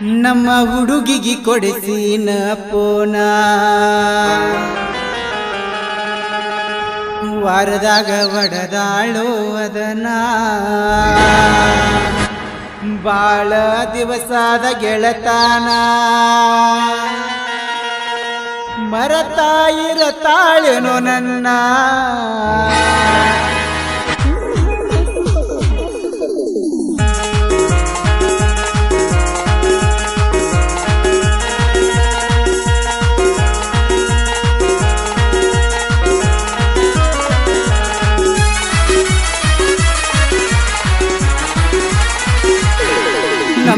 ನಮ್ಮ ಹುಡುಗಿಗೆ ಕೊಡಿಸಿ ಪೋನ ವಾರದಾಗ ಒಡದಾಳು ಅದನ ಬಾಳ ದಿವಸದ ಗೆಳತಾನ. ಮರತಾಯಿರತಾಳೆನೋ ನನ್ನ.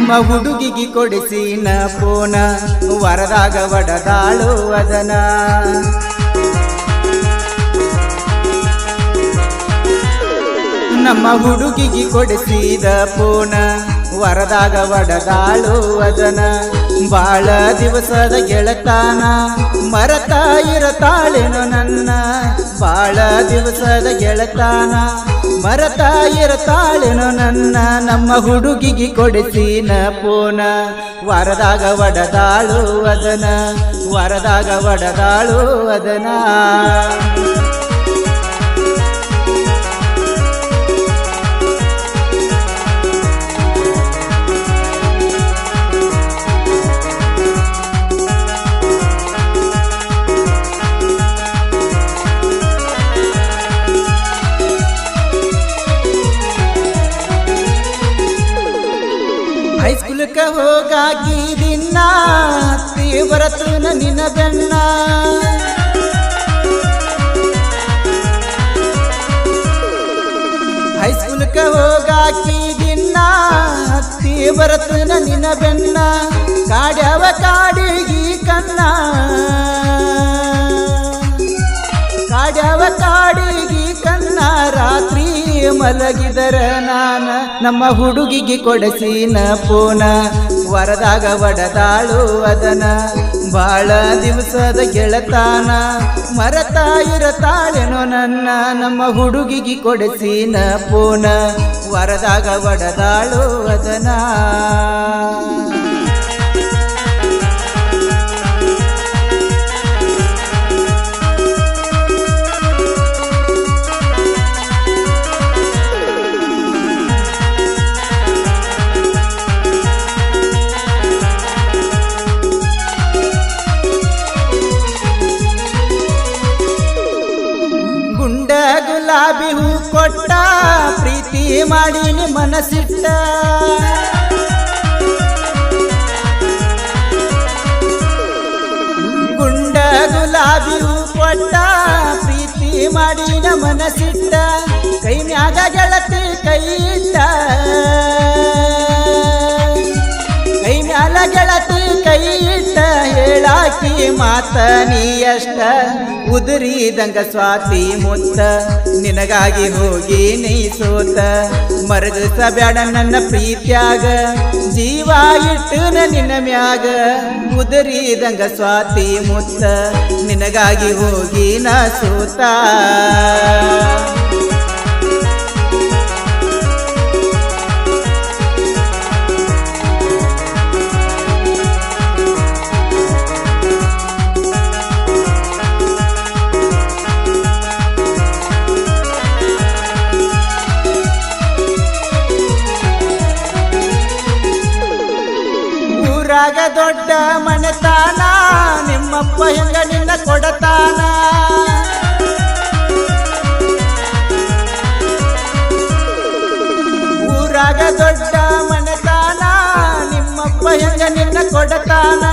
ನಮ್ಮ ಹುಡುಗಿಗೆ ಕೊಡಿಸಿನ ಪೋನ. ವರದಾಗ ಒಡದಾಳು ಅದನ ನಮ್ಮ ಹುಡುಗಿಗೆ ಕೊಡಿಸಿದ ಪೋನ. ವರದಾಗ ಒಡದಾಳು ಅದನ ಬಾಳ ದಿವಸದ ಗೆಳತಾನ, ಮರತ ಇರತಾಳೆನು ನನ್ನ. ಬಾಳ ದಿವಸದ ಗೆಳತಾನ, ಮರತ ಇರತಾಳೆನು ನನ್ನ. ನಮ್ಮ ಹುಡುಗಿಗೆ ಕೊಡಿಸಿನ ಪೋನ, ವರದಾಗ ಒಡದಾಳು ಅದನ ವರದಾಗ ಒಡದಾಳು ಬರತನ ನಿನ್ನ ಬೆನ್ನ ಹೈಸ್ಕೂಲ್ಕ ಹೋಗಾಕಿ ದಿನ್ನ ಹತ್ತಿ ಬರತನ ನಿನ ಬೆನ್ನ ಕಾಡ್ಯಾವ ಕಾಡಿಗಿ ಕನ್ನ. ಕಾಡ್ಯಾವ ಕಾಡಿಗಿ ಕನ್ನ ರಾತ್ರಿ ಮಲಗಿದರ ನಾನ. ನಮ್ಮ ಹುಡುಗಿಗೆ ಕೊಡಸಿನ ಪೋನ. ವರದಾಗ ಒಡದಾಳು ಅದನ. ಬಾಳ ದಿವಸದ ಗೆಳತಾನ ಮರತಾ ಇರತಾಳೆನೋ ನನ್ನ ನಮ್ಮ ಹುಡುಗಿಗೆ ಕೊಡಸಿನ ಪೋನ. ವರದಾಗ ಒಡದಾಳು ಅದನ. ಮಾಡೀನಿ ಮನಸ್ಸಿಟ್ಟ ಗುಂಡ ಗುಲಾಬಿ ಕೊಟ್ಟ ಪ್ರೀತಿ ಮಾಡಿ ಮನಸ್ಸಿಟ್ಟ ಕೈ ಮ್ಯಾಗ ಗೆಳತಿ ಕೈ ಇಟ್ಟ. ಕೈ ಮ್ಯಾಲ ಗೆಳತಿ ಕೈ ಇಟ್ಟ. ಹೇಳಾಕಿ ಮಾತ ನೀ ಅಷ್ಟ ಉದುರಿದಂಗ ಸ್ವಾತಿ ಮುತ್ತ, ನಿನಗಾಗಿ ಹೋಗಿ ನೀ ಸೋತ. ಮರಗಸ ಬ್ಯಾಡ ನನ್ನ ಪ್ರೀತ್ಯಾಗ, ಜೀವ ಇಟ್ಟು ನಿನ್ನ ಮ್ಯಾಗ. ಉದುರಿದಂಗ ಸ್ವಾತಿ ಮುತ್ತ, ನಿನಗಾಗಿ ಹೋಗಿ ನಾ ಸೋತ. ಮನೆತಾನ ನಿಮ್ಮಪ್ಪ ಹೆಂಗ ನಿನ್ನ ಕೊಡತಾನ? ಊರಾಗ ದೊಡ್ಡ ಮನೆತಾನ, ನಿಮ್ಮಪ್ಪ ಹೆಂಗ ನಿನ್ನ ಕೊಡತಾನ?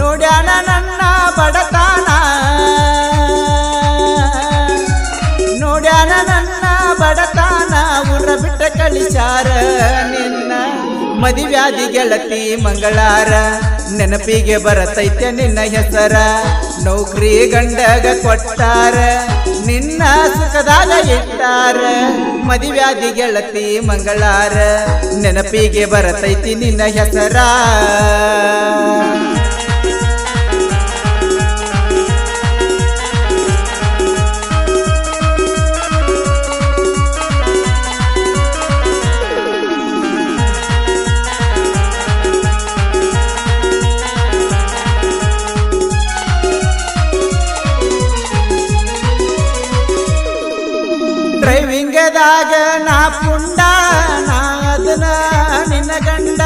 ನೋಡ್ಯಾನ ನನ್ನ ಬಡತಾನ. ಮದಿವ್ಯಾಧಿ ಗೆಳತಿ ಮಂಗಳಾರ, ನೆನಪಿಗೆ ಬರತೈತೆ ನಿನ್ನ ಹೆಸರ. ನೌಕರಿ ಗಂಡಗ ಕೊಟ್ಟಾರ, ನಿನ್ನ ಸುಖದಾಗ ಇಟ್ಟಾರ. ಮದಿವ್ಯಾಧಿ ಗೆಳತಿ ಮಂಗಳಾರ, ನೆನಪಿಗೆ ಬರತೈತಿ ನಿನ್ನ ಹೆಸರ. ಊರಾಗ ನಾ ಪುಂಡ ನಾದನ ನಿನ್ನ ಗಂಡ.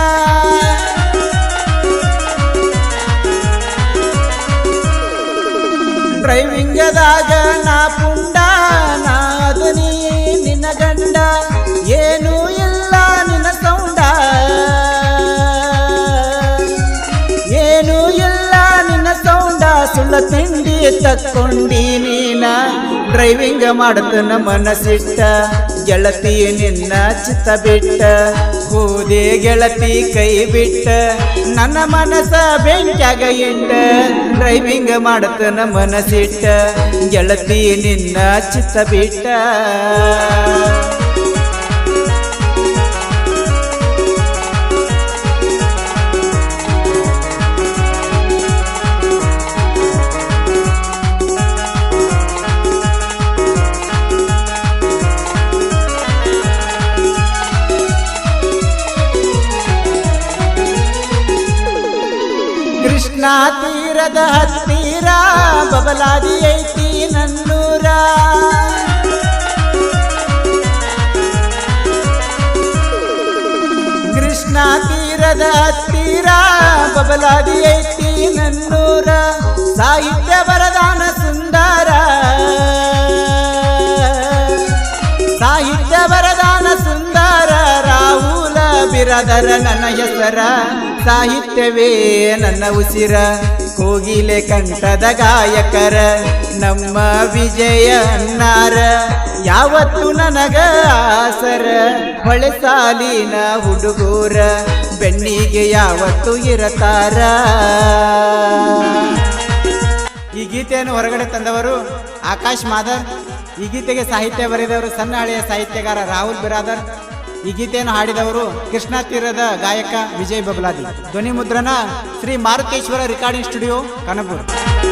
ಡ್ರೈವಿಂಗದಾಗ ನಾ ಪುಂಡ ನಾದನಿ ನಿನ್ನ ಗಂಡ. ಏನೂ ಇಲ್ಲ ನಿನ್ನ ಸೌಂಡ. ಏನೂ ಇಲ್ಲ ನಿನ್ನ ಸೌಂಡ. ಸುಳ್ಳ ತಿಂಡಿ ತಕ್ಕೊಂಡಿ ನೀನ. ಡ್ರೈವಿಂಗ್ ಮಾಡತನ ಮನಸ್ಸಿಟ್ಟ, ಗೆಳತಿ ನಿನ್ನ ಚಿತ್ತ ಬಿಟ್ಟ ಹೋದೆ ಗೆಳತಿ ಕೈ ಬಿಟ್ಟ, ನನ್ನ ಮನಸ ಬೆಂಕ್ಯಾಗ ಇಟ್ಟ ಡ್ರೈವಿಂಗ್ ಮಾಡತನ ಮನಸ್ಸಿಟ್ಟ, ಗೆಳತಿ ನಿನ್ನ ಚಿತ್ತ ಬಿಟ್ಟ. ಕೃಷ್ಣ ತೀರದ ಹತ್ತಿರ ಬಬಲಾದಿ ಐತಿ ನನ್ನೂರ. ಕೃಷ್ಣಾ ತೀರದ ಹತ್ತಿರ ಬಬಲಾದಿ ಐತಿ ನನ್ನೂರ. ಸಾಹಿತ್ಯ ವರದಾನ ಸುಂದರ. ಸಾಹಿತ್ಯ ವರದಾನ ಸುಂದರ. ರಾಹುಲ ಬಿರದರ ನನ್ನ ಹೆಸರ. ಸಾಹಿತ್ಯವೇ ನನ್ನ ಉಸಿರ. ಕೋಗಿಲೆ ಕಂಠದ ಗಾಯಕರ, ನಮ್ಮ ವಿಜಯ ಅನ್ನಾರ ಯಾವತ್ತು ನನಗ ಆಸರ. ಹೊಳೆ ಸಾಲಿನ ಹುಡುಗೂರ, ಬೆನ್ನಿಗೆ ಯಾವತ್ತು ಇರತಾರ. ಈ ಗೀತೆಯನ್ನು ಹೊರಗಡೆ ತಂದವರು ಆಕಾಶ್ ಮಾದರ್. ಈ ಗೀತೆಗೆ ಸಾಹಿತ್ಯ ಬರೆದವರು ಸಣ್ಣ ಹಳೆಯ ಸಾಹಿತ್ಯಗಾರ ರಾಹುಲ್ ಬಿರಾದರ್. ಈ ಗೀತೆಯನ್ನು ಹಾಡಿದವರು ಕೃಷ್ಣ ತೀರದ ಗಾಯಕ ವಿಜಯ್ ಬಬಲಾದಿ ಧ್ವನಿ ಮುದ್ರಣ ಶ್ರೀ ಮಾರುತೇಶ್ವರ ರೆಕಾರ್ಡಿಂಗ್ ಸ್ಟುಡಿಯೋ ಕನಪುರ್